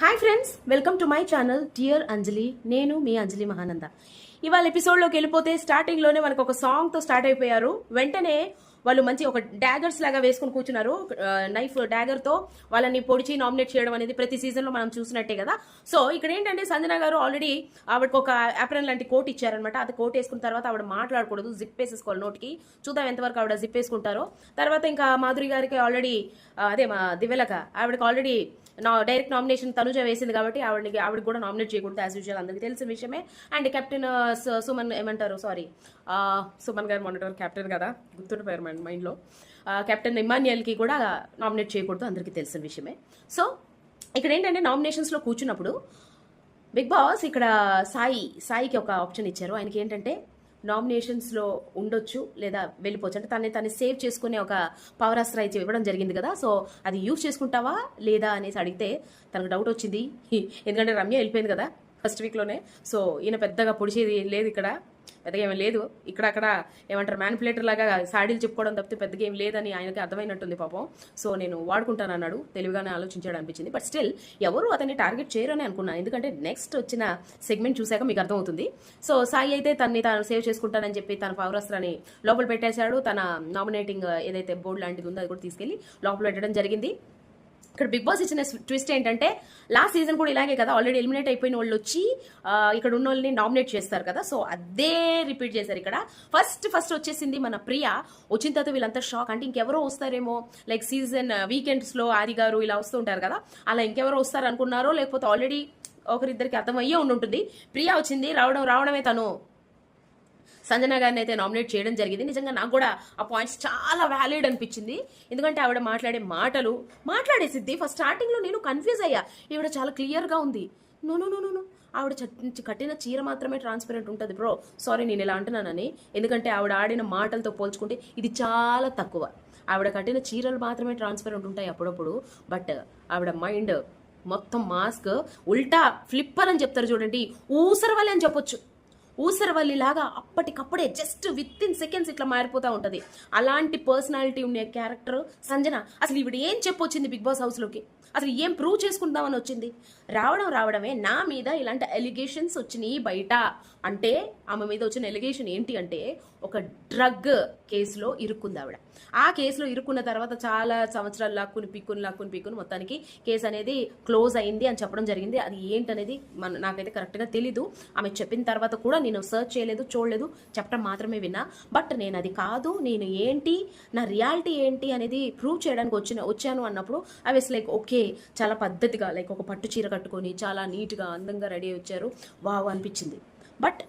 Hi friends welcome to my channel dear Anjali నేను మీ అంజలి మహానంద. ఇవాళ ఎపిసోడ్లోకి వెళ్ళిపోతే స్టార్టింగ్లోనే మనకు ఒక సాంగ్తో స్టార్ట్ అయిపోయారు. వెంటనే వాళ్ళు మంచి ఒక డాగర్స్ లాగా వేసుకుని కూర్చున్నారు. నైఫ్ డాగర్తో వాళ్ళని పొడిచి నామినేట్ చేయడం అనేది ప్రతి సీజన్లో మనం చూసినట్టే కదా. సో ఇక్కడ ఏంటంటే సంజన గారు ఆల్రెడీ ఆవిడకి ఒక యాప్రన్ లాంటి కోట్ ఇచ్చారనమాట అది కోట్ వేసుకున్న తర్వాత ఆవిడ మాట్లాడకూడదు జిప్ వేసేసుకోవాలి నోటికి. చూద్దాం ఎంతవరకు ఆవిడ జిప్ వేసుకుంటారో. తర్వాత ఇంకా మాధురి గారికి ఆల్రెడీ అదే మా దివ్యలక ఆవిడకి ఆల్రెడీ నా డైరెక్ట్ నామినేషన్ తనుజ వేసింది కాబట్టి ఆవిడకి ఆవిడ కూడా నామినేట్ చేయకూడదు యాజ్ యూజువల్ అందరికీ తెలిసిన విషయమే. అండ్ uh, కెప్టెన్ సుమన్ ఏమంటారు? సారీ సుమన్ గారు మొన్నటి కెప్టెన్ కదా గుర్తుండిపోయారు మైండ్ మైండ్లో కెప్టెన్ ఇమాన్యుయల్కి కూడా నామినేట్ చేయకూడదు అందరికీ తెలిసిన విషయమే. సో ఇక్కడ ఏంటంటే నామినేషన్స్లో కూర్చున్నప్పుడు బిగ్ బాస్ ఇక్కడ సాయి సాయికి ఒక ఆప్షన్ ఇచ్చారు. ఆయనకి ఏంటంటే నామినేషన్స్లో ఉండొచ్చు లేదా వెళ్ళిపోవచ్చు. అంటే తనని తను సేవ్ చేసుకునే ఒక పవర్ అస్త్ర అయితే ఇవ్వడం జరిగింది కదా. సో అది యూజ్ చేసుకుంటావా లేదా అనేసి అడిగితే తనకు డౌట్ వచ్చింది. ఎందుకంటే రమ్య వెళ్ళిపోయింది కదా ఫస్ట్ వీక్లోనే సో ఈయన పెద్దగా పొడిచేది లేదు ఇక్కడ. పెద్దగా ఏమీ లేదు. ఇక్కడ అక్కడ ఏమంటారు మ్యానిపులేటర్ లాగా సాడీలు చెప్పుకోవడం తప్పితే పెద్దగా ఏం లేదని ఆయనకి అర్థమైనట్టుంది పాపం. సో నేను వాడుకుంటాను అన్నాడు. తెలివిగానే ఆలోచించాడు అనిపించింది. బట్ స్టిల్ ఎవరు అతన్ని టార్గెట్ చేయరని అనుకున్నాను ఎందుకంటే నెక్స్ట్ వచ్చిన సెగ్మెంట్ చూశాక మీకు అర్థమవుతుంది. సో సాయి అయితే తన్ని తాను సేవ్ చేసుకుంటానని చెప్పి తన పౌరస్త్రాన్ని లోపల పెట్టేశాడు. తన నామినేటింగ్ ఏదైతే బోర్డు లాంటిది ఉందో అది కూడా తీసుకెళ్ళి లోపల పెట్టడం జరిగింది. ఇక్కడ బిగ్ బాస్ ఇచ్చిన ట్విస్ట్ ఏంటంటే లాస్ట్ సీజన్ కూడా ఇలాగే కదా ఆల్రెడీ ఎలిమినేట్ అయిపోయిన వాళ్ళు వచ్చి ఇక్కడ ఉన్న వాళ్ళని నామినేట్ చేస్తారు కదా. సో అదే రిపీట్ చేశారు ఇక్కడ. ఫస్ట్ ఫస్ట్ వచ్చేసింది మన ప్రియ. వచ్చిన తర్వాత వీళ్ళంతా షాక్ అంటే ఇంకెవరో వస్తారేమో లైక్ సీజన్ వీకెండ్స్లో ఆది గారు ఇలా వస్తుంటారు కదా. అలా ఇంకెవరో వస్తారు అనుకున్నారో లేకపోతే ఆల్రెడీ ఒకరిద్దరికి అర్థమయ్యే ఉండుంటుంది ప్రియా వచ్చింది రావడం రావడమే తను. సంజన గారిని అయితే నామినేట్ చేయడం జరిగింది. నిజంగా నాకు కూడా ఆ పాయింట్స్ చాలా వ్యాలిడ్ అనిపించింది. ఎందుకంటే ఆవిడ మాట్లాడే మాటలు మాట్లాడేసిద్ది ఫస్ట్ స్టార్టింగ్లో నేను కన్ఫ్యూజ్ అయ్యా. ఈవిడ చాలా క్లియర్గా ఉంది. నో నో నో నో ఆవిడ కట్టిన చీర మాత్రమే ట్రాన్స్పరెంట్ ఉంటుంది బ్రో సారీ నేను ఇలా అంటున్నానని. ఎందుకంటే ఆవిడ ఆడిన మాటలతో పోల్చుకుంటే ఇది చాలా తక్కువ. ఆవిడ కట్టిన చీరలు మాత్రమే ట్రాన్స్పరెంట్ ఉంటాయి అప్పుడప్పుడు. బట్ ఆవిడ మైండ్ మొత్తం మాస్క్ ఉల్టా ఫ్లిప్పర్ అని చెప్తారు చూడండి. ఊసరవల్లి అని చెప్పొచ్చు. ఊసరవల్లి లాగా అప్పటికప్పుడే జస్ట్ విత్ ఇన్ సెకండ్స్ ఇట్లా మారిపోతూ ఉంటుంది. అలాంటి పర్సనాలిటీ ఉండే క్యారెక్టర్ సంజన అసలు ఈవిడ ఏం చెప్పొచ్చింది బిగ్ బాస్ హౌస్లోకి అసలు ఏం ప్రూవ్ చేసుకుందామని వచ్చింది? రావడం రావడమే నా మీద ఇలాంటి ఎలిగేషన్స్ వచ్చినాయి బయట. అంటే ఆమె మీద వచ్చిన ఎలిగేషన్ ఏంటి అంటే ఒక డ్రగ్ కేసులో ఇరుక్కుంది ఆవిడ. ఆ కేసులో ఇరుక్కున్న తర్వాత చాలా సంవత్సరాలు లాక్కుని పిక్కుని లాక్కుని పిక్కుని మొత్తానికి కేసు అనేది క్లోజ్ అయింది అని చెప్పడం జరిగింది. అది ఏంటనేది మన నాకైతే కరెక్ట్గా తెలీదు. ఆమె చెప్పిన తర్వాత కూడా నేను సర్చ్ చేయలేదు చూడలేదు. చెప్పడం మాత్రమే విన్నా. బట్ నేను అది కాదు నేను ఏంటి నా రియాలిటీ ఏంటి అనేది ప్రూవ్ చేయడానికి వచ్చిన వచ్చాను అన్నప్పుడు అవి లైక్ ఓకే చాలా పద్ధతిగా లైక్ ఒక పట్టు చీర కట్టుకొని చాలా నీట్గా అందంగా రెడీ వచ్చారు వావ్ అనిపించింది. బట్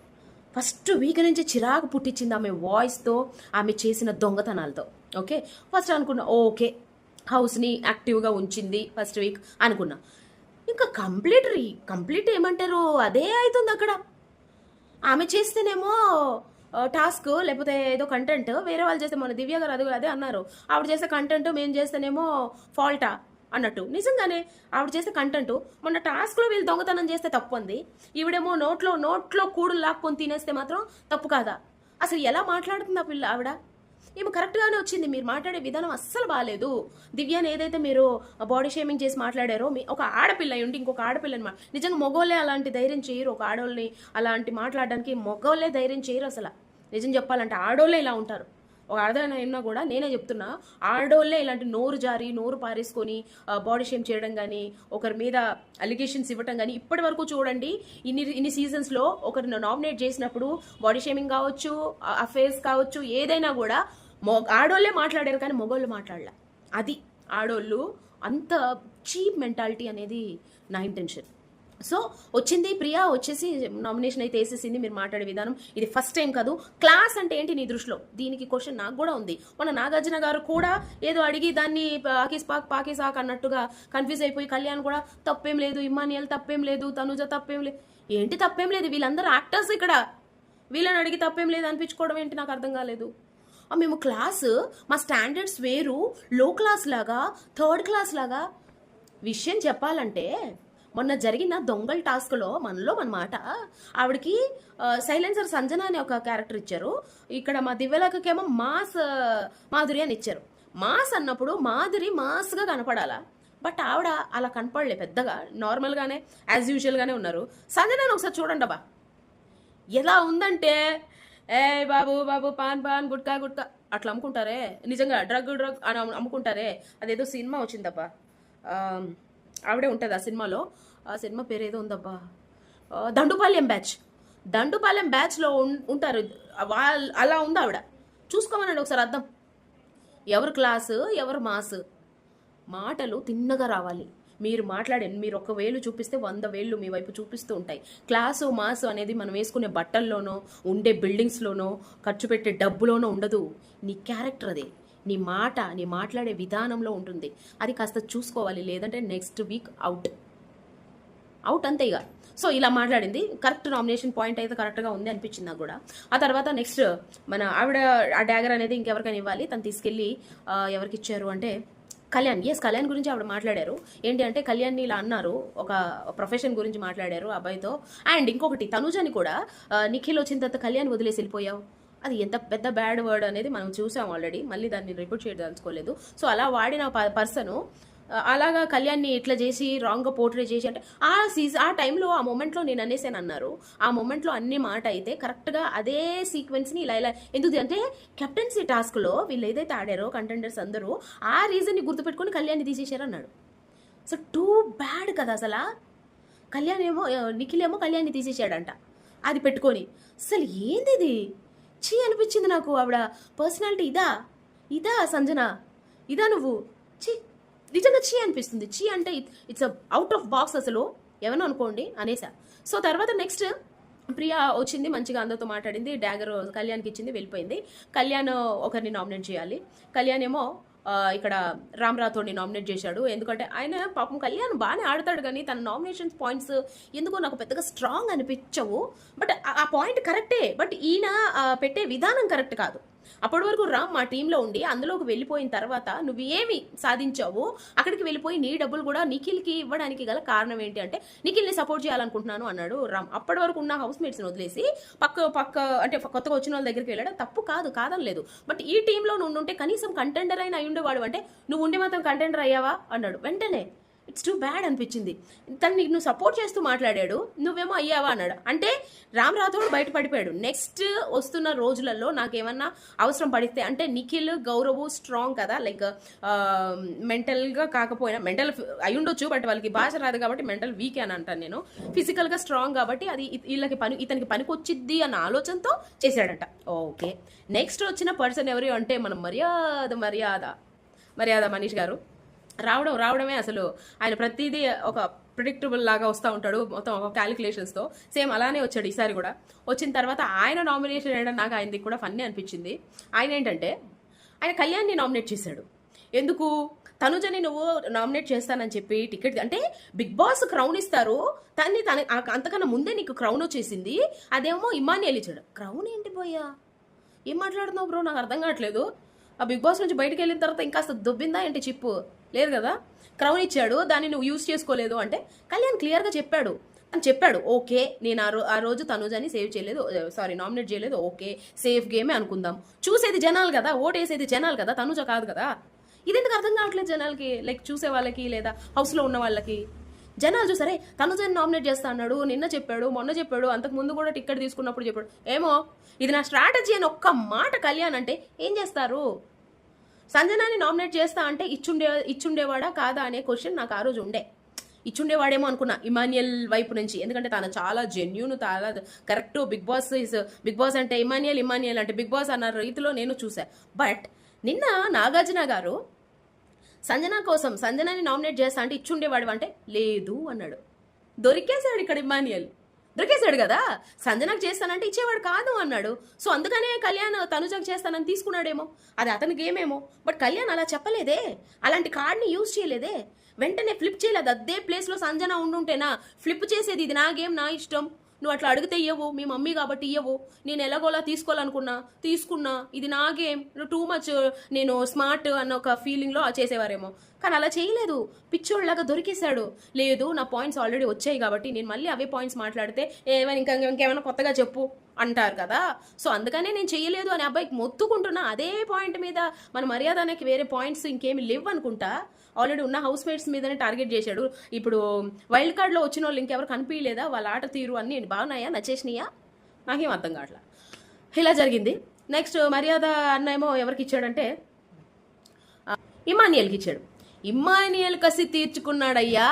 ఫస్ట్ వీక్ నుంచి చిరాకు పుట్టించింది ఆమె వాయిస్తో ఆమె చేసిన దొంగతనాలతో. ఓకే ఫస్ట్ అనుకున్నా ఓకే హౌస్ని యాక్టివ్గా ఉంచింది ఫస్ట్ వీక్ అనుకున్నా. ఇంకా కంప్లీట్ రీ కంప్లీట్ ఏమంటారు? అదే అవుతుంది అక్కడ. ఆమె చేస్తేనేమో టాస్క్ లేకపోతే ఏదో కంటెంట్ వేరే వాళ్ళు చేస్తే మన దివ్య గారు అది అదే అన్నారు. ఆవిడ చేసే కంటెంట్ మేము చేస్తేనేమో ఫాల్టా అన్నట్టు. నిజంగానే ఆవిడ చేసే కంటెంట్ మొన్న టాస్క్లో వీళ్ళు దొంగతనం చేస్తే తప్పు ఉంది ఈవిడేమో నోట్లో నోట్లో కూడులు లాక్కొని తినేస్తే మాత్రం తప్పు కాదా? అసలు ఎలా మాట్లాడుతుంది ఆ పిల్ల ఆవిడ? ఈమె కరెక్ట్గానే వచ్చింది. మీరు మాట్లాడే విధానం అస్సలు బాగాలేదు దివ్యాని ఏదైతే మీరు బాడీ షేమింగ్ చేసి మాట్లాడారో మీ ఒక ఆడపిల్ల ఉండి ఇంకొక ఆడపిల్లని మా నిజంగా మొగోళ్ళే అలాంటి ధైర్యం చేయరు. ఒక ఆడోళ్ళని అలాంటి మాట్లాడడానికి మొగోళ్ళే ధైర్యం చేయరు అసలు. నిజం చెప్పాలంటే ఆడోళ్ళే ఇలా ఉంటారు. ఒక ఆడదైనా అయినా కూడా నేనే చెప్తున్నా ఆడోళ్ళే ఇలాంటి నోరు జారి నోరు పారేసుకొని బాడీ షేమ్ చేయడం కానీ ఒకరి మీద అలిగేషన్స్ ఇవ్వటం కానీ ఇప్పటి వరకు చూడండి ఇన్ని ఇన్ని సీజన్స్లో ఒకరిని నామినేట్ చేసినప్పుడు బాడీ షేమింగ్ కావచ్చు అఫేర్స్ కావచ్చు ఏదైనా కూడా మొ ఆడోళ్ళే మాట్లాడారు కానీ మొగోళ్ళు మాట్లాడలే. అది ఆడోళ్ళు అంత చీప్ మెంటాలిటీ అనేది నా ఇంటెన్షన్ సో వచ్చింది ప్రియా వచ్చేసి నామినేషన్ అయితే వేసేసింది మీరు మాట్లాడే విధానం. ఇది ఫస్ట్ టైం కాదు. క్లాస్ అంటే ఏంటి నీ దృష్టిలో? దీనికి క్వశ్చన్ నాకు కూడా ఉంది. మన నాగార్జున గారు కూడా ఏదో అడిగి దాన్ని పాకిస్ పాక్ పాకిసాక్ అన్నట్టుగా కన్ఫ్యూజ్ అయిపోయి కళ్యాణ్ కూడా తప్పేం లేదు ఇమానియల్ తప్పేం లేదు తనుజ తప్పేం లేదు ఏంటి తప్పేం లేదు? వీళ్ళందరూ యాక్టర్స్ ఇక్కడ. వీళ్ళని అడిగి తప్పేం లేదు అనిపించుకోవడం ఏంటి నాకు అర్థం కాలేదు. మేము క్లాస్ మా స్టాండర్డ్స్ వేరు. లో క్లాస్ లాగా థర్డ్ క్లాస్ లాగా. విషయం చెప్పాలంటే మొన్న జరిగిన దొంగల్ టాస్క్లో మనలో మన మాట. ఆవిడకి సైలెన్సర్ సంజన అనే ఒక క్యారెక్టర్ ఇచ్చారు. ఇక్కడ మా దివ్యలకేమో మాస్ మాధురి అని ఇచ్చారు. మాస్ అన్నప్పుడు మాధురి మాస్గా కనపడాలా? బట్ ఆవిడ అలా కనపడలే పెద్దగా. నార్మల్గానే యాజ్ యూజువల్గానే ఉన్నారు. సంజనాని ఒకసారి చూడండి అబ్బా. ఎలా ఉందంటే ఏ బాబు బాబు పాన్ పాన్ గుట్కా గుట్కా. అట్లా అమ్ముకుంటారే. నిజంగా డ్రగ్ డ్రగ్ అని అమ్ముకుంటారే. అదేదో సినిమా వచ్చిందబ్బా. ఆ, ఆవిడే ఉంటుంది ఆ సినిమాలో. ఆ సినిమా పేరు ఏదో ఉందబ్బా దండుపాలెం బ్యాచ్. దండుపాలెం బ్యాచ్లో ఉంటారు. వాళ్ళ అలా ఉంది ఆవిడ? చూసుకోమనండి ఒకసారి అర్థం. ఎవరు క్లాసు ఎవరు మాసు? మాటలు తిన్నగా రావాలి. మీరు మాట్లాడే మీరు ఒక వేలు చూపిస్తే వంద వేళ్ళు మీ వైపు చూపిస్తూ ఉంటాయి. క్లాసు మాసు అనేది మనం వేసుకునే బట్టల్లోనో ఉండే బిల్డింగ్స్లోనో ఖర్చు పెట్టే డబ్బులోనో ఉండదు. నీ క్యారెక్టర్ అదే. నీ మాట నీ మాట్లాడే విధానంలో ఉంటుంది. అది కాస్త చూసుకోవాలి లేదంటే నెక్స్ట్ వీక్ అవుట్ అవుట్ అంతే ఇక. సో ఇలా మాట్లాడింది. కరెక్ట్ నామినేషన్ పాయింట్ అయితే కరెక్ట్గా ఉంది అనిపించింది నాకు కూడా. ఆ తర్వాత నెక్స్ట్ మన ఆవిడ ఆ డ్యాగర్ అనేది ఇంకెవరికైనా ఇవ్వాలి. తను తీసుకెళ్ళి ఎవరికి ఇచ్చారు అంటే కళ్యాణ్. ఎస్ కళ్యాణ్ గురించి ఆవిడ మాట్లాడారు. ఏంటి అంటే కళ్యాణ్ని ఇలా అన్నారు. ఒక ప్రొఫెషన్ గురించి మాట్లాడారు అబ్బాయితో. అండ్ ఇంకొకటి తనుజని కూడా నిఖిల్ వచ్చిన తర్వాత కళ్యాణ్ వదిలేసి వెళ్ళిపోయావు. అది ఎంత పెద్ద బ్యాడ్ వర్డ్ అనేది మనం చూసాం ఆల్రెడీ మళ్ళీ దాన్ని రిపీట్ చేయదలుచుకోలేదు. సో అలా వాడిన పర్సను అలాగా కళ్యాణ్ని ఇట్లా చేసి రాంగ్గా పోర్ట్రే చేసి అంటే ఆ సీజ్ ఆ టైంలో ఆ మూమెంట్లో నేను అనేసాను అన్నారు. ఆ మూమెంట్లో అన్ని మాట అయితే కరెక్ట్గా అదే సీక్వెన్స్ని ఇలా ఇలా ఎందుకు అంటే కెప్టెన్సీ టాస్క్లో వీళ్ళు ఏదైతే ఆడారో కంటెండర్స్ అందరూ ఆ రీజన్ని గుర్తుపెట్టుకొని కళ్యాణ్ని తీసేశారు అన్నాడు. సో టూ బ్యాడ్ కదా అసలు. కళ్యాణ్ ఏమో నిఖిల్ ఏమో కళ్యాణ్ని తీసేసాడంట అది పెట్టుకొని. అసలు ఏంది ఇది చీ అనిపించింది నాకు. ఆవిడ పర్సనాలిటీ ఇదా? ఇదా సంజన? ఇదా నువ్వు? చీ నిజంగా చీ అనిపిస్తుంది. చీ అంటే ఇట్స్ అవుట్ ఆఫ్ బాక్స్ అసలు. ఎవరు అనుకోండి అనేసా. సో తర్వాత నెక్స్ట్ ప్రియా వచ్చింది మంచిగా అందరితో మాట్లాడింది డాగర్ కళ్యాణ్కి ఇచ్చింది వెళ్ళిపోయింది. కళ్యాణ్ ఒకరిని నామినేట్ చేయాలి. కళ్యాణ్ ఏమో ఇక్కడ రామ్ రాథోడ్ని నామినేట్ చేశాడు. ఎందుకంటే ఆయన పాపం కళ్యాణ్ బాగానే ఆడతాడు కానీ తన నామినేషన్స్ పాయింట్స్ ఎందుకో నాకు పెద్దగా స్ట్రాంగ్ అనిపించవు. బట్ ఆ పాయింట్ కరెక్టే బట్ ఈయన పెట్టే విధానం కరెక్ట్ కాదు. అప్పటి వరకు రామ్ మా టీంలో ఉండి అందులోకి వెళ్ళిపోయిన తర్వాత నువ్వు ఏమి సాధించావు అక్కడికి వెళ్ళిపోయి నీ డబ్బులు కూడా నిఖిల్కి ఇవ్వడానికి గల కారణం ఏంటి అంటే నిఖిల్ని సపోర్ట్ చేయాలనుకుంటున్నాను అన్నాడు రామ్. అప్పటి వరకు ఉన్న హౌస్ మేట్స్ని వదిలేసి పక్క పక్క అంటే కొత్తగా వచ్చిన వాళ్ళ దగ్గరికి వెళ్ళడం తప్పు కాదు కాదనలేదు బట్ ఈ టీంలో నువ్వు ఉంటే కనీసం కంటెండర్ అయినా అయి ఉండేవాడు అంటే నువ్వు ఉండి మాత్రం కంటెండర్ అయ్యావా? అన్నాడు. వెంటనే ఇట్స్ టూ బ్యాడ్ అనిపించింది. తను నీకు నువ్వు సపోర్ట్ చేస్తూ మాట్లాడాడు నువ్వేమో అయ్యావా అన్నాడు. అంటే రామ్ రాథోడ్ బయటపడిపోయాడు. నెక్స్ట్ వస్తున్న రోజులలో నాకేమన్నా అవసరం పడితే అంటే నిఖిల్ గౌరవ్ స్ట్రాంగ్ కదా. లైక్ మెంటల్గా కాకపోయినా మెంటల్ అయి ఉండొచ్చు బట్ వాళ్ళకి భాష రాదు కాబట్టి మెంటల్ వీక్ అని అంటాను నేను. ఫిజికల్గా స్ట్రాంగ్ కాబట్టి అది వీళ్ళకి పని ఇతనికి పనికొచ్చిద్ది అన్న ఆలోచనతో చేశాడంట. ఓకే నెక్స్ట్ వచ్చిన పర్సన్ ఎవరు అంటే మనం మర్యాద మర్యాద. మర్యాద మనీష్ గారు. రావడం రావడమే అసలు ఆయన ప్రతిదీ ఒక ప్రిడిక్టబుల్ లాగా వస్తూ ఉంటాడు మొత్తం ఒక క్యాలిక్యులేషన్స్తో సేమ్ అలానే వచ్చాడు ఈసారి కూడా. వచ్చిన తర్వాత ఆయన నామినేషన్ వేయడం నాకు ఆయనది కూడా ఫన్నీ అనిపించింది. ఆయన ఏంటంటే ఆయన కళ్యాణ్ని నామినేట్ చేశాడు. ఎందుకు? తనుజని నువ్వు నామినేట్ చేస్తానని చెప్పి టికెట్ అంటే బిగ్ బాస్ క్రౌన్ ఇస్తారు. తన్ని తన అంతకన్నా ముందే నీకు క్రౌన్ వచ్చేసింది. అదేమో ఇమానియల్ ఇచ్చాడు క్రౌన్ ఏంటి పోయా ఏం మాట్లాడుతున్నావు బ్రో నాకు అర్థం కావట్లేదు. ఆ బిగ్ బాస్ నుంచి బయటకు వెళ్ళిన తర్వాత ఇంకా దొబ్బిందా ఏంటి చిప్పు? లేదు కదా? క్రౌన్ ఇచ్చాడు దాన్ని నువ్వు యూజ్ చేసుకోలేదు అంటే కళ్యాణ్ క్లియర్గా చెప్పాడు. అని చెప్పాడు ఓకే నేను ఆ రో ఆ రోజు తనుజాని సేవ్ చేయలేదు సారీ నామినేట్ చేయలేదు ఓకే సేఫ్ గేమే అనుకుందాం. చూసేది జనాలు కదా ఓటేసేది జనాలు కదా తనుజ కాదు కదా? ఇదెందుకు అర్థం కావట్లేదు జనాలకి? లైక్ చూసే వాళ్ళకి లేదా హౌస్లో ఉన్న వాళ్ళకి? జనాలు చూసారే తనుజాని నామినేట్ చేస్తా అన్నాడు నిన్న చెప్పాడు మొన్న చెప్పాడు అంతకు ముందు కూడా టికెట్ తీసుకున్నప్పుడు చెప్పాడు. ఏమో ఇది నా స్ట్రాటజీ అని ఒక్క మాట కళ్యాణ్ అంటే ఏం చేస్తారు? సంజనాని నామినేట్ చేస్తా అంటే ఇచ్చుండే ఇచ్చుండేవాడా కాదా అనే క్వశ్చన్ నాకు ఆ రోజు ఉండే. ఇచ్చుండేవాడేమో అనుకున్నా ఇమానియల్ వైపు నుంచి. ఎందుకంటే తను చాలా జెన్యున్ చాలా correct Bigg Boss is Bigg Boss అంటే ఇమానియల్ ఇమానియల్ అంటే బిగ్ బాస్ అన్న రీతిలో నేను చూసా బట్ నిన్న నాగార్జున గారు సంజన కోసం సంజనాని నామినేట్ చేస్తా అంటే ఇచ్చుండేవాడు అంటే లేదు అన్నాడు. దొరికేశాడు ఇక్కడ ఇమానియల్ దొరికేశాడు కదా? సంజనకు చేస్తానంటే ఇచ్చేవాడు కాదు అన్నాడు. సో అందుకనే కళ్యాణ్ తనుజకు చేస్తానని తీసుకున్నాడేమో. అది అతని ఏమేమో బట్ కళ్యాణ్ అలా చెప్పలేదే. అలాంటి కార్డ్ని యూజ్ చేయలేదే. వెంటనే ఫ్లిప్ చేయలేదు. అదే ప్లేస్లో సంజన ఉండుంటేనా? ఫ్లిప్ చేసేది ఇది నా గేమ్ నా ఇష్టం. నువ్వు అట్లా అడిగితే ఇయ్యవు. మీ మమ్మీ కాబట్టి ఇయ్యవు. నేను ఎలాగోలా తీసుకోవాలనుకున్నా తీసుకున్నా. ఇది నా గేమ్. టూ మచ్ నేను స్మార్ట్ అన్న ఒక ఫీలింగ్లో చేసేవారేమో. కానీ అలా చేయలేదు. పిచ్చోళ్ళగా దొరికేశాడు. లేదు నా పాయింట్స్ ఆల్రెడీ వచ్చాయి కాబట్టి నేను మళ్ళీ అవే పాయింట్స్ మాట్లాడితే ఏమైనా ఇంకా ఇంకేమైనా కొత్తగా చెప్పు అంటారు కదా. సో అందుకనే నేను చేయలేదు అని అబ్బాయికి మొత్తుకుంటున్నా. అదే పాయింట్ మీద మన మర్యాద అనేకి వేరే పాయింట్స్ ఇంకేమి లేవు అనుకుంటా. ఆల్రెడీ ఉన్న హౌస్ మేట్స్ మీదనే టార్గెట్ చేశాడు. ఇప్పుడు వైల్డ్ కార్డ్లో వచ్చిన వాళ్ళు ఇంకెవరు కనిపించలేదా? వాళ్ళ ఆట తీరు అన్నీ బాగున్నాయా? నచ్చేసినాయా? నాకేం అర్థం కావట్లా. ఇలా జరిగింది. నెక్స్ట్ మర్యాద అన్న ఏమో ఎవరికి ఇచ్చాడంటే ఇమానియల్కి ఇచ్చాడు. ఇమ్మానియల్ కసి తీర్చుకున్నాడయ్యా.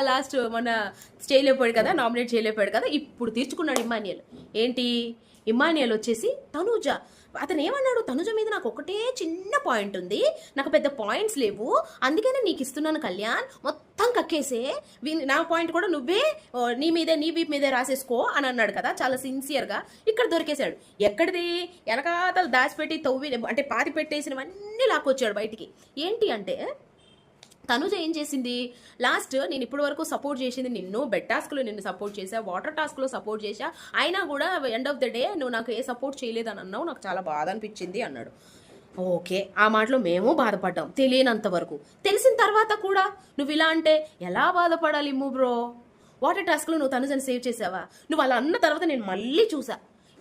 లాస్ట్ మన చేయలేకపోయాడు కదా నామినేట్ చేయలేకపోయాడు కదా ఇప్పుడు తీర్చుకున్నాడు ఇమానియల్ ఏంటి? ఇమానియల్ వచ్చేసి తనుజ. అతను ఏమన్నాడు? తనుజ మీద నాకు ఒకటే చిన్న పాయింట్ ఉంది. నాకు పెద్ద పాయింట్స్ లేవు. అందుకనే నీకు ఇస్తున్నాను కళ్యాణ్. మొత్తం కక్కేసే. నా పాయింట్ కూడా నువ్వే ఓ, నీ మీదే నీ వీప్ మీదే రాసేసుకో అని అన్నాడు కదా చాలా సిన్సియర్గా ఇక్కడ దొరికేశాడు. ఎక్కడిది? వెనకాతలు దాచిపెట్టి తవ్వి అంటే పాతి పెట్టేసినవన్నీ లాక్కొచ్చాడు బయటికి. ఏంటి అంటే తనుజ ఏం చేసింది? లాస్ట్ నేను ఇప్పటి వరకు సపోర్ట్ చేసింది నిన్ను బెడ్ టాస్క్లో నిన్ను సపోర్ట్ చేశా వాటర్ టాస్క్లో సపోర్ట్ చేశా. అయినా కూడా ఎండ్ ఆఫ్ ద డే నువ్వు నాకు ఏ సపోర్ట్ చేయలేదని అన్నావు నాకు చాలా బాధ అనిపించింది అన్నాడు. ఓకే ఆ మాటలో మేము బాధపడ్డాం తెలియనంత వరకు. తెలిసిన తర్వాత కూడా నువ్వు ఇలా అంటే ఎలా బాధపడాలి ఇమ్ము బ్రో వాటర్ టాస్క్లో నువ్వు తనుజని సేవ్ చేసావా? నువ్వు అలా అన్న తర్వాత నేను మళ్ళీ చూసా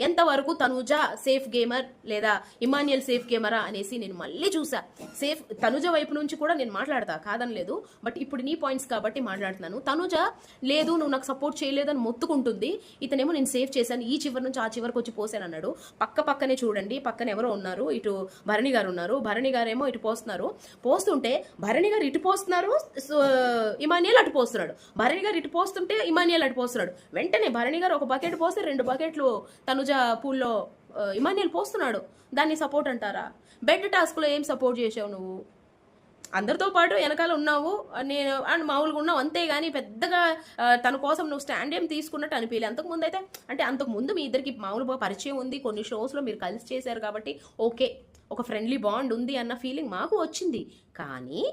ఎంతవరకు తనుజ సేఫ్ గేమర్ లేదా ఇమాన్యుయల్ సేఫ్ గేమరా అనేసి నేను మళ్ళీ చూసా. సేఫ్ తనుజ వైపు నుంచి కూడా నేను మాట్లాడతా కాదని లేదు బట్ ఇప్పుడు నీ పాయింట్స్ కాబట్టి మాట్లాడుతున్నాను. తనుజ లేదు నువ్వు నాకు సపోర్ట్ చేయలేదని మొత్తుకుంటుంది. ఇతనేమో నేను సేఫ్ చేశాను. ఈ చివరి నుంచి ఆ చివరికి వచ్చి పోసాను అన్నాడు. పక్క పక్కనే చూడండి. పక్కన ఎవరో ఉన్నారు. ఇటు భరణి గారు ఉన్నారు. భరణి గారేమో ఇటు పోస్తున్నారు. పోస్తుంటే భరణి గారు ఇటు పోస్తున్నారు సో, ఇమానియల్ అటు పోస్తున్నాడు. భరణి గారు ఇటు పోస్తుంటే ఇమానియల్ అటు పోస్తున్నాడు. వెంటనే భరణి గారు ఒక బకెట్ పోస్తే రెండు బకెట్లు తనుజ పూల్లో ఆ, పోస్తున్నాడు. దాన్ని సపోర్ట్ అంటారా? బెడ్ టాస్క్లో ఏం సపోర్ట్ చేసావు నువ్వు? అందరితో పాటు వెనకాల ఉన్నావు. నేను అండ్ మామూలుగా ఉన్నావు అంతే కానీ పెద్దగా తన కోసం నువ్వు స్టాండ్ ఏం తీసుకున్నట్టు అనిపించలే అంతకుముందు అయితే అంటే అంతకుముందు మీ ఇద్దరికి మామూలుగా పరిచయం ఉంది. కొన్ని షోస్లో మీరు కలిసి చేశారు కాబట్టి ఓకే ఒక ఫ్రెండ్లీ బాండ్ ఉంది అన్న ఫీలింగ్ మాకు వచ్చింది. కానీ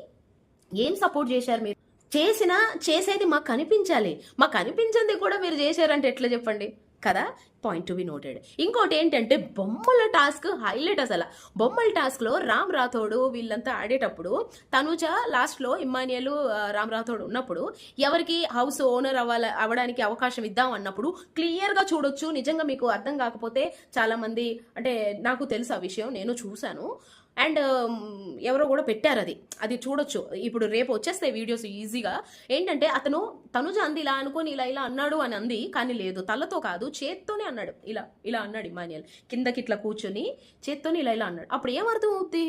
ఏం సపోర్ట్ చేశారు మీరు? చేసినా చేసేది మాకు కనిపించాలి మాకు కనిపించింది కూడా మీరు చేశారంటే ఎట్లా చెప్పండి? కదా? పాయింట్ టు బి నోటెడ్ ఇంకోటి ఏంటంటే బొమ్మల టాస్క్ హైలైట్ అసలు. బొమ్మల టాస్క్లో రామ్ రాథోడు వీళ్ళంతా ఆడేటప్పుడు తనుజ లాస్ట్లో ఇమ్మానియలు రామ్ రాథోడ్ ఉన్నప్పుడు ఎవరికి హౌస్ ఓనర్ అవ్వాల అవ్వడానికి అవకాశం ఇద్దాం అన్నప్పుడు క్లియర్గా చూడొచ్చు. నిజంగా మీకు అర్థం కాకపోతే చాలామంది అంటే నాకు తెలుసు ఆ విషయం నేను చూశాను. అండ్ ఎవరో కూడా పెట్టారు అది. అది చూడొచ్చు. ఇప్పుడు రేపు వచ్చేస్తాయి వీడియోస్ ఈజీగా. ఏంటంటే అతను తనుజ అంది ఇలా అనుకొని ఇలా ఇలా అన్నాడు అని అంది కానీ లేదు. తలతో కాదు చేత్తోనే అన్నాడు. ఇలా ఇలా అన్నాడు ఇమానియల్ కిందకి ఇట్లా కూర్చొని చేత్తోనే ఇలా ఇలా అన్నాడు. అప్పుడు ఏమర్థం అవుద్ది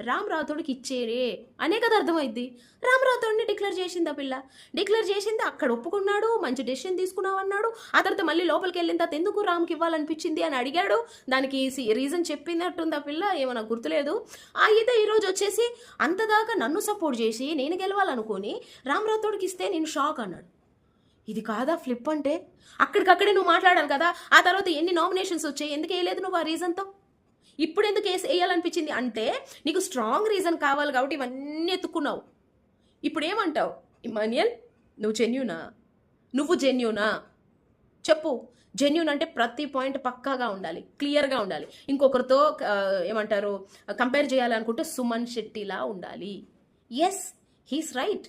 రామ్ రాథోడ్కి ఇచ్చేరే అనే కదా అర్థమైంది రామ్ రాథోడ్ని డిక్లేర్ చేసింది ఆ పిల్ల? డిక్లేర్ చేసింది అక్కడ ఒప్పుకున్నాడు మంచి డెసిషన్ తీసుకున్నావు అన్నాడు ఆ తర్వాత మళ్ళీ లోపలికి వెళ్ళిన తర్వాత ఎందుకు రామ్కి ఇవ్వాలనిపించింది అని అడిగాడు. దానికి రీజన్ చెప్పినట్టుంది ఆ పిల్ల? ఏమైనా గుర్తులేదు. ఆ అయితే ఈరోజు వచ్చేసి అంతదాకా నన్ను సపోర్ట్ చేసి నేను గెలవాలనుకుని రామ్ రాథోడ్కి ఇస్తే నేను షాక్ అన్నాడు. ఇది కాదా ఫ్లిప్ అంటే? అక్కడికక్కడే నువ్వు మాట్లాడాలి కదా. ఆ తర్వాత ఎన్ని నామినేషన్స్ వచ్చాయి? ఎందుకు వేయలేదు నువ్వు ఆ రీజన్తో ఇప్పుడు ఎందుకు కేసు వేయాలనిపించింది అంటే నీకు స్ట్రాంగ్ రీజన్ కావాలి కాబట్టి ఇవన్నీ ఎత్తుకున్నావు ఇప్పుడు ఏమంటావు ఇమానియల్ నువ్వు జెన్యునా నువ్వు జెన్యునా చెప్పు. జెన్యున్ అంటే ప్రతి పాయింట్ పక్కాగా ఉండాలి క్లియర్గా ఉండాలి. ఇంకొకరితో ఏమంటారు కంపేర్ చేయాలనుకుంటే సుమన్ శెట్టిలా ఉండాలి. ఎస్ హీస్ రైట్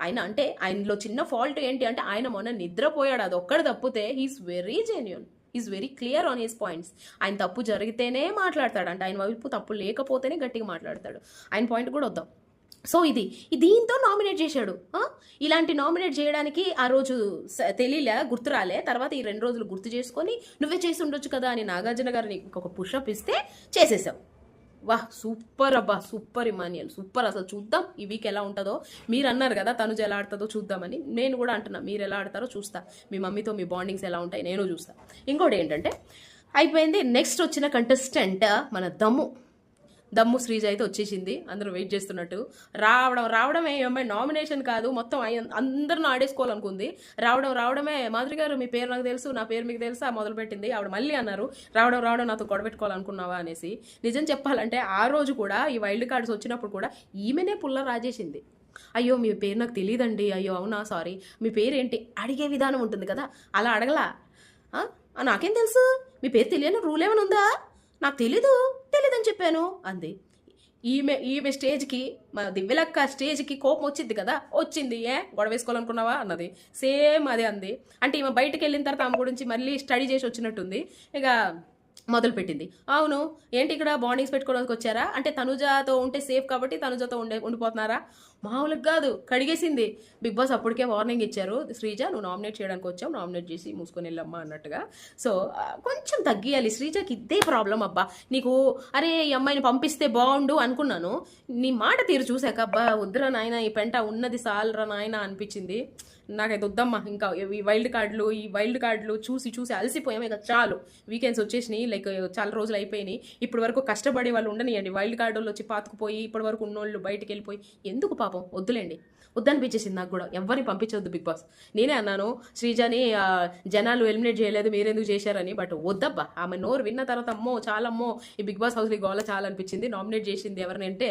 ఆయన అంటే ఆయనలో చిన్న ఫాల్ట్ ఏంటి అంటే ఆయన మొన్న నిద్రపోయాడు అది ఒక్కడ తప్పితే he's very genuine is very clear on his points ఆయన తప్పు జరిగితేనే మాట్లాడతాడు అంటే. ఆయన వైపు తప్పు లేకపోతేనే గట్టిగా మాట్లాడతాడు. ఆయన పాయింట్ కూడా వద్దాం. సో ఇది దీంతో నామినేట్ చేశాడు. ఇలాంటి నామినేట్ చేయడానికి ఆ రోజు తెలియలే గుర్తురాలే తర్వాత ఈ రెండు రోజులు గుర్తు చేసుకొని నువ్వే చేసి ఉండొచ్చు కదా అని నాగార్జున గారిని ఒక పుషప్ ఇస్తే చేసేసావు. వాహ్ సూపర్ అబ్బా సూపర్ ఇమానియల్ సూపర్. అసలు చూద్దాం ఈ వీక్ ఎలా ఉంటుందో. మీరు అన్నారు కదా తనుజ ఎలా ఆడుతుందో చూద్దామని. నేను కూడా అంటున్నా మీరు ఎలా ఆడతారో చూస్తా. మీ మమ్మీతో మీ బాండింగ్స్ ఎలా ఉంటాయి నేను చూస్తా. ఇంకోటి ఏంటంటే అయిపోయింది నెక్స్ట్ వచ్చిన కంటెస్టెంట్ మన దమ్ము. దమ్ము శ్రీజ అయితే వచ్చేసింది. అందరూ వెయిట్ చేస్తున్నట్టు. రావడం రావడమే ఏమై అమ్మాయి నామినేషన్ కాదు. మొత్తం అందరిని ఆడేసుకోవాలనుకుంది. రావడం రావడమే. మాధురి గారు మీ పేరు నాకు తెలుసు నా పేరు మీకు తెలుసా? మొదలుపెట్టింది ఆవిడ మళ్ళీ అన్నారు రావడం రావడం నాతో గొడవెట్టుకోవాలనుకున్నావా అనేసి. నిజం చెప్పాలంటే ఆ రోజు కూడా ఈ వైల్డ్ కార్డ్స్ వచ్చినప్పుడు కూడా ఈమెనే పుల్ల రాజేసింది. అయ్యో మీ పేరు నాకు తెలియదండి అయ్యో అవునా? సారీ. మీ పేరు ఏంటి అడిగే విధానం ఉంటుంది కదా. అలా అడగలా. నాకేం తెలుసు? మీ పేరు తెలియని రూల్ ఏమైనా ఉందా? నాకు తెలీదు తెలీదని చెప్పాను అంది. ఈమె ఈమె స్టేజ్కి మా దివ్యలక్క స్టేజ్కి కోపం వచ్చింది కదా వచ్చింది ఏ? గొడవ వేసుకోవాలనుకున్నావా? అన్నది. సేమ్ అదే అంది. అంటే ఈమె బయటకు వెళ్ళిన తర్వాత ఆమె గురించి మళ్ళీ స్టడీ చేసి వచ్చినట్టుంది. ఇక మొదలు పెట్టింది అవును ఏంటి ఇక్కడ బాండింగ్స్ పెట్టుకోవడానికి వచ్చారా? అంటే తనుజాతో ఉంటే సేఫ్ కాబట్టి తనుజాతో ఉండే ఉండిపోతున్నారా? మామూలుగా కాదు కడిగేసింది. బిగ్ బాస్ అప్పటికే వార్నింగ్ ఇచ్చారు. శ్రీజ నువ్వు నామినేట్ చేయడానికి వచ్చావు నామినేట్ చేసి మూసుకొని వెళ్ళమ్మా అన్నట్టుగా. సో కొంచెం తగ్గియాలి. శ్రీజకి ఇదే ప్రాబ్లం అబ్బా. నీకు అరే ఈ అమ్మాయిని పంపిస్తే బాగుండు అనుకున్నాను. నీ మాట తీరు చూశాక అబ్బా వద్దురా నాయన ఈ పెంట ఉన్నది సాలరా నాయన అనిపించింది. నాకైతే వద్దమ్మా. ఇంకా ఈ వైల్డ్ కార్డులు ఈ వైల్డ్ కార్డులు చూసి చూసి అలసిపోయాం. ఇక చాలు. వీకెండ్స్ వచ్చేసినాయి. లైక్ చాలా రోజులు అయిపోయినాయి. ఇప్పటి వరకు కష్టపడే వాళ్ళు ఉండనియండి. వైల్డ్ కార్డులు వచ్చి పాతుకుపోయి ఇప్పటి వరకు ఉన్నోళ్ళు బయటకు వెళ్ళిపోయి. ఎందుకు పాపం? వద్దులేండి. వద్దనిపించేసింది నాకు కూడా. ఎవరిని పంపించొద్దు బిగ్ బాస్. నేనే అన్నాను శ్రీజాని జనాలు ఎలిమినేట్ చేయలేదు మీరెందుకు చేశారని. బట్ వద్దబ్బా ఆమె నోరు విన్న తర్వాత అమ్మో చాలా అమ్మో ఈ బిగ్ బాస్ హౌస్లో గోల చాలా అనిపించింది నామినేట్ చేసింది ఎవరిని అంటే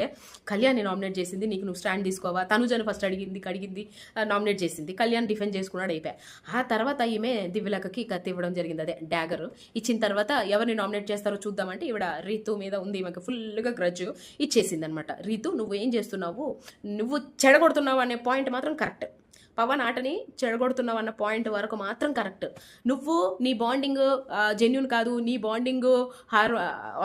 కళ్యాణ్ నామినేట్ చేసింది. నీకు నువ్వు స్టాండ్ తీసుకోవా? తనుజని ఫస్ట్ అడిగింది కడిగింది నామినేట్ చేసింది. కళ్యాణ్ డిఫెండ్ చేసుకున్నాడు అయిపోయా. ఆ తర్వాత ఈమె దివ్యలకకి కత్తి ఇవ్వడం జరిగింది. అదే డాగర్. ఇచ్చిన తర్వాత ఎవరిని నామినేట్ చేస్తారో చూద్దామంటే ఈవిడ రీతు మీద ఉంది ఈమెకి ఫుల్గా గ్రజ్ ఇచ్చేసింది అనమాట రీతు నువ్వు ఏం చేస్తున్నావు? నువ్వు చెడగొడుతున్నావు అనే పాయింట్ మాత్రం కరెక్ట్ పవన్ ఆటని చెడగొడుతున్నావు అన్న పాయింట్ వరకు మాత్రం కరెక్ట్ నువ్వు నీ బాండింగ్ జెన్యున్ కాదు నీ బాండింగ్ హార్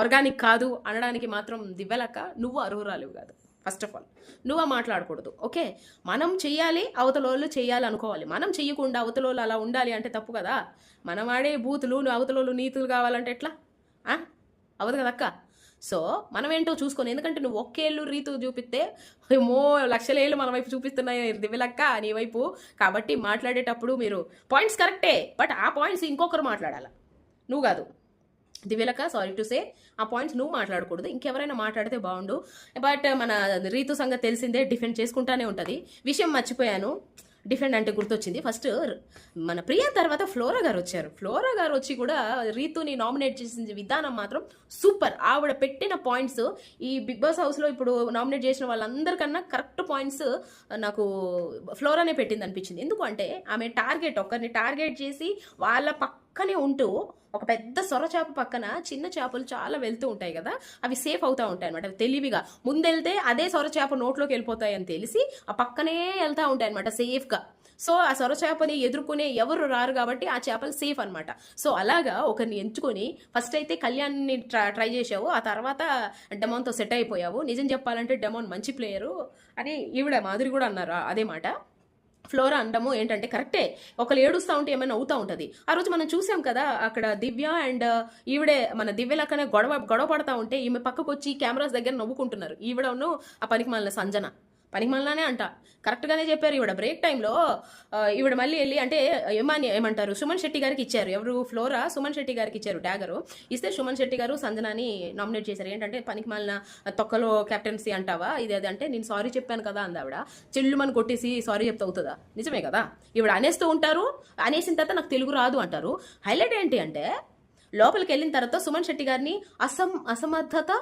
ఆర్గానిక్ కాదు అనడానికి మాత్రం దివ్యలక్క నువ్వు అర్హురాలివి కాదు. ఫస్ట్ ఆఫ్ ఆల్ నువ్వు మాట్లాడకూడదు. ఓకే మనం చెయ్యాలి అవతల వాళ్ళు చేయాలి అనుకోవాలి. మనం చెయ్యకుండా అవతల వాళ్ళు అలా ఉండాలి అంటే తప్పు కదా? మనం ఆడే బూతులు నువ్వు అవతల వాళ్ళు నీతులు కావాలంటే ఎట్లా? అవదు కదక్క సో మనం ఏంటో చూసుకొని. ఎందుకంటే నువ్వు ఒకేళ్ళు రీతు చూపిస్తే ఏమో లక్షలేళ్ళు మన వైపు చూపిస్తున్నాయి దివ్యలక్క నీ వైపు. కాబట్టి మాట్లాడేటప్పుడు మీరు పాయింట్స్ కరెక్టే బట్ ఆ పాయింట్స్ ఇంకొకరు మాట్లాడాలి. నువ్వు కాదు. దివ్యలక్క సారీ టు సే ఆ పాయింట్స్ నువ్వు మాట్లాడకూడదు. ఇంకెవరైనా మాట్లాడితే బాగుండు. బట్ మన రీతు సంగతి తెలిసిందే డిఫెండ్ చేసుకుంటానే ఉంటుంది. విషయం మర్చిపోయాను. డిఫెండ్ అంటే గుర్తొచ్చింది. ఫస్ట్ మన ప్రియ తర్వాత ఫ్లోరా గారు వచ్చారు. ఫ్లోరా గారు వచ్చి కూడా రీతుని నామినేట్ చేసిన విధానం మాత్రం సూపర్. ఆవిడ పెట్టిన పాయింట్స్ ఈ బిగ్ బాస్ హౌస్లో ఇప్పుడు నామినేట్ చేసిన వాళ్ళందరికన్నా కరెక్ట్ పాయింట్స్ నాకు ఫ్లోరానే పెట్టింది అనిపించింది ఎందుకంటే ఆమె టార్గెట్ ఒకరిని టార్గెట్ చేసి వాళ్ళ పక్క పక్కనే ఉంటూ ఒక పెద్ద సొర చేప పక్కన చిన్న చేపలు చాలా వెళ్తూ ఉంటాయి కదా అవి సేఫ్ అవుతూ ఉంటాయి అనమాట అవి తెలివిగా ముందెళ్తే అదే సొర చేప నోట్లోకి వెళ్ళిపోతాయి అని తెలిసి ఆ పక్కనే వెళ్తూ ఉంటాయి అనమాట సేఫ్గా. సో ఆ సొర చేపని ఎదుర్కొనే ఎవరు రారు కాబట్టి ఆ చేపలు సేఫ్ అనమాట సో అలాగా ఒకరిని ఎంచుకొని ఫస్ట్ అయితే కళ్యాణ్ని ట్రై ట్రై చేసావు ఆ తర్వాత డెమోన్తో సెట్ అయిపోయావు. నిజం చెప్పాలంటే డెమోన్ మంచి ప్లేయరు అని ఈవిడ మాధురి కూడా అన్నారు అదే మాట. ఫ్లోరా అండము ఏంటంటే కరెక్టే. ఒకరు ఏడుస్తూ ఉంటే ఏమైనా అవుతూ ఉంటుంది. ఆ రోజు మనం చూసాం కదా అక్కడ దివ్య అండ్ ఈవిడే మన దివ్య లెక్కనే గొడవ గొడవ పడతా ఉంటే ఈమె పక్కకు వచ్చి కెమెరాస్ దగ్గర నవ్వుకుంటున్నారు. ఈవిడను ఆ పనికి మన సంజన. పనికి అంట. కరెక్ట్గానే చెప్పారు ఈవిడ. బ్రేక్ టైంలో ఆ, ఈవిడ మళ్ళీ వెళ్ళి అంటే ఏమని ఏమంటారు సుమన్ శెట్టి గారికి ఇచ్చారు. ఎవరు? ఫ్లోరా సుమన్ శెట్టి గారికి ఇచ్చారు ట్యాగరు ఇస్తే సుమన్ శెట్టి గారు సంజనాని నామినేట్ చేశారు. ఏంటంటే పనికిమాలిన తొక్కలో కెప్టెన్సీ అంటావా? ఇది అది అంటే నేను సారీ చెప్పాను కదా అంది ఆవిడ. చెల్లుమని కొట్టేసి సారీ చెప్తా అవుతుందా? నిజమే కదా? ఈవిడ అనేస్తూ ఉంటారు. అనేసిన తర్వాత నాకు తెలుగు రాదు అంటారు. హైలైట్ ఏంటి అంటే లోపలికి వెళ్ళిన తర్వాత సుమన్ శెట్టి గారిని అసం అసమర్థత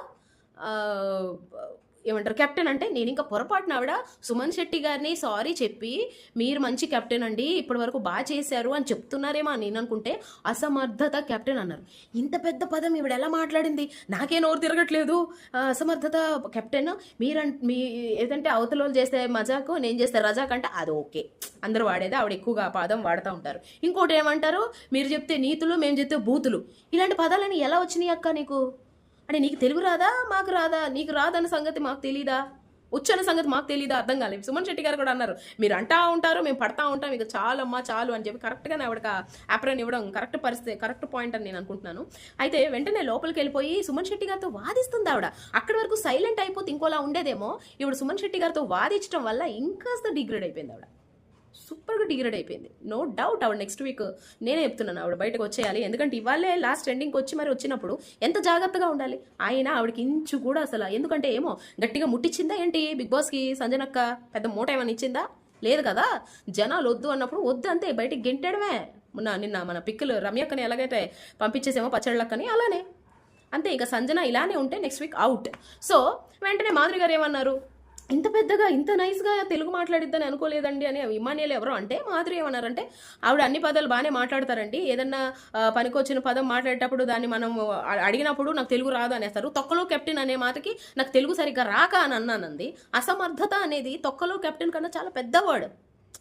ఏమంటారు కెప్టెన్ అంటే నేను ఇంకా పొరపాటున ఆవిడ సుమన్ శెట్టి గారిని సారీ చెప్పి మీరు మంచి కెప్టెన్ అండి ఇప్పటి వరకు బాగా చేశారు అని చెప్తున్నారేమో నేను అనుకుంటే అసమర్థత కెప్టెన్ అన్నారు. ఇంత పెద్ద పదం ఈవిడ ఎలా మాట్లాడింది? నాకే నోరు తిరగట్లేదు. అసమర్థత కెప్టెన్ మీరంట మీ ఏదంటే అవతల వాళ్ళు చేస్తే మజాకు నేను చేస్తే రజాక్ అంటే అది ఓకే. అందరూ వాడేది ఆవిడ ఎక్కువగా ఆ పదం వాడుతూ ఉంటారు. ఇంకోటి ఏమంటారు మీరు చెప్తే నీతులు మేము చెప్తే బూతులు. ఇలాంటి పదాలని ఎలా వచ్చినాయి అక్క నీకు? అంటే నీకు తెలుగు రాదా? మాకు రాదా? నీకు రాదన్న సంగతి మాకు తెలీదా? వచ్చన్న సంగతి మాకు తెలీదా? అర్థం కాలేదు. సుమన్ శెట్టి గారు కూడా అన్నారు మీరు అంటా ఉంటారు మేము పడతా ఉంటాం ఇక చాలమ్మా చాలు అని చెప్పి కరెక్ట్గానే ఆవిడకి ఆప్రాన్ ఇవ్వడం కరెక్ట్ పరిస్థితి కరెక్ట్ పాయింట్ అని నేను అనుకుంటున్నాను. అయితే వెంటనే లోపలికి వెళ్ళిపోయి సుమన్ శెట్టి గారితో వాదిస్తుంది ఆవిడ. అక్కడి వరకు సైలెంట్ అయిపోతే ఇంకోలా ఉండేదేమో. ఇప్పుడు సుమన్ శెట్టి గారితో వాదించడం వల్ల ఇంకాస్త డిగ్రేడ్ అయిపోయింది ఆవిడ. సూపర్గా డిగ్రేడ్ అయిపోయింది. నో డౌట్ ఆవిడ నెక్స్ట్ వీక్ నేనే చెప్తున్నాను ఆవిడ బయటకు వచ్చేయాలి. ఎందుకంటే ఇవాళే లాస్ట్ ఎండింగ్కి వచ్చి మరి వచ్చినప్పుడు ఎంత జాగ్రత్తగా ఉండాలి? ఆయన ఆవిడకి ఇంచు కూడా అసలు ఎందుకంటే ఏమో గట్టిగా ముట్టించిందా ఏంటి? బిగ్ బాస్కి సంజనక్క పెద్ద మూట ఏమైనా ఇచ్చిందా? లేదు కదా? జనాలు వద్దు అన్నప్పుడు వద్దు అంతే బయటికి గెంటడమే మొన్న నిన్న మన పిక్కులు రమ్యక్కని ఎలాగైతే పంపించేసేమో పచ్చళ్ళక్కని అలానే. అంతే ఇక సంజన ఇలానే ఉంటే నెక్స్ట్ వీక్ అవుట్ సో వెంటనే మాధురి గారు ఏమన్నారు? ఇంత పెద్దగా ఇంత నైస్గా తెలుగు మాట్లాడిద్దని అనుకోలేదండి అని ఇమానియల్ ఎవరో అంటే మాధురి ఏమన్నారంటే ఆవిడ అన్ని పదాలు బాగానే మాట్లాడతారండి. ఏదన్నా పనికొచ్చిన పదం మాట్లాడేటప్పుడు దాన్ని మనం అడిగినప్పుడు నాకు తెలుగు రాదు అనేస్తారు. తొక్కలో కెప్టెన్ అనే మాటకి నాకు తెలుగు సరిగ్గా రాక అని అన్నానంది. అసమర్థత అనేది తొక్కలో కెప్టెన్ కన్నా చాలా పెద్ద వర్డ్.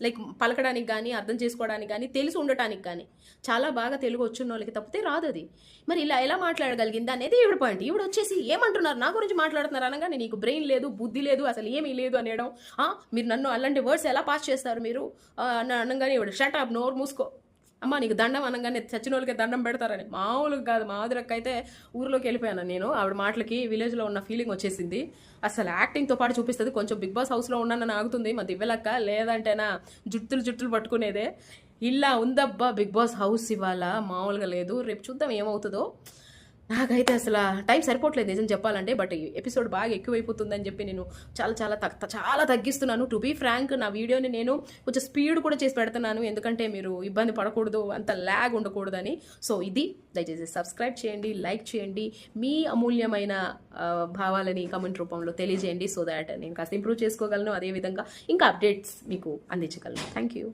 లైక్ పలకడానికి కానీ అర్థం చేసుకోవడానికి కానీ తెలిసి ఉండటానికి కానీ చాలా బాగా తెలుగు వచ్చిన వాళ్ళకి తప్పితే రాదు అది. మరి ఇలా ఎలా మాట్లాడగలిగింది అనేది ఈవిడ పాయింట్ ఈవిడ వచ్చేసి ఏమంటున్నారు? నా గురించి మాట్లాడుతున్నారు అనగానే నీకు బ్రెయిన్ లేదు బుద్ధి లేదు అసలు ఏమీ లేదు అనేయడం మీరు నన్ను అలాంటి వర్డ్స్ ఎలా పాస్ చేస్తారు మీరు? అనగానే ఈవిడ షట్ అప్ నోరు మూసుకో. అమ్మ నీకు దండం అనగానే చచ్చిన వాళ్ళకి దండం పెడతారని. మామూలుగా కాదు మాధురక్క అయితే ఊరిలోకి వెళ్ళిపోయాను నేను. ఆవిడ మాటలకి విలేజ్లో ఉన్న ఫీలింగ్ వచ్చేసింది. అసలు యాక్టింగ్తో పాటు చూపిస్తుంది. కొంచెం బిగ్ బాస్ హౌస్లో ఉన్నానని ఆగుతుంది. మా దివ్యలక్క లేదంటేనా జుట్టులు జుట్టులు పట్టుకునేదే. ఇలా ఉందబ్బా బిగ్ బాస్ హౌస్ ఇవాళ. మామూలుగా లేదు. రేపు చూద్దాం ఏమవుతుందో. నాకైతే అసలు టైం సరిపోవట్లేదు నిజం చెప్పాలంటే బట్ ఈ ఎపిసోడ్ బాగా ఎక్కువైపోతుందని చెప్పి నేను చాలా చాలా తగ్గ చాలా తగ్గిస్తున్నాను. టు బీ ఫ్రాంక్ నా వీడియోని నేను కొంచెం స్పీడ్ కూడా చేసి పెడుతున్నాను. ఎందుకంటే మీరు ఇబ్బంది పడకూడదు అంత ల్యాగ్ ఉండకూడదని. సో ఇది దయచేసి సబ్స్క్రైబ్ చేయండి లైక్ చేయండి మీ అమూల్యమైన భావాలని కమెంట్ రూపంలో తెలియజేయండి సో దాట్ నేను కాస్త ఇంప్రూవ్ చేసుకోగలను. అదేవిధంగా ఇంకా అప్డేట్స్ మీకు అందించగలను. Thank you